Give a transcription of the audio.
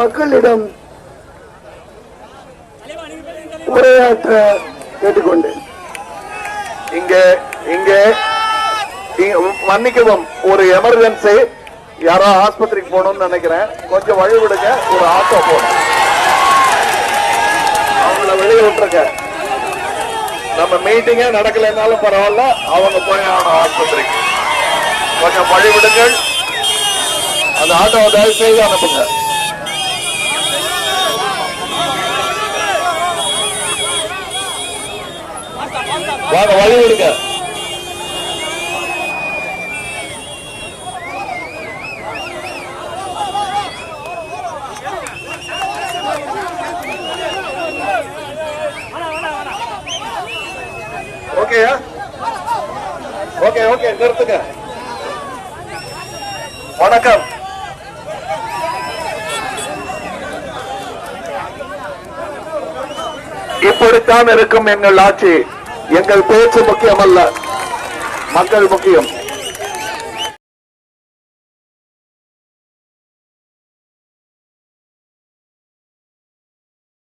மக்களிடம் உரையாற்ற கேட்டுக்கொண்டேன். இங்க இங்க மன்னிக்கவும் ஒரு எமர்ஜென்சி யாரோ ஆஸ்பத்திரிக்கு போகணும்னு நினைக்கிறேன். கொஞ்சம் வழி விடுங்க ஒரு ஆட்டோ போகணும். அவங்கள வெளியே விட்டுருங்க. நம்ம மீட்டிங்கே நடக்கலைன்னாலும் பரவாயில்ல அவங்க போய் ஆகணும் ஆஸ்பத்திரிக்கு. கொஞ்சம் வழி விடுங்கள். அந்த ஆட்டோவை தயவு செய்து அனுப்புங்க. வாங்க வழி விடுங்க ஓகேயா ஓகே ஓகே நிறுத்துங்க. வணக்கம். இப்படித்தான் இருக்கும் எங்கள் ஆட்சி. எங்கள் பேச்சு முக்கியமல்ல மக்கள் முக்கியம்.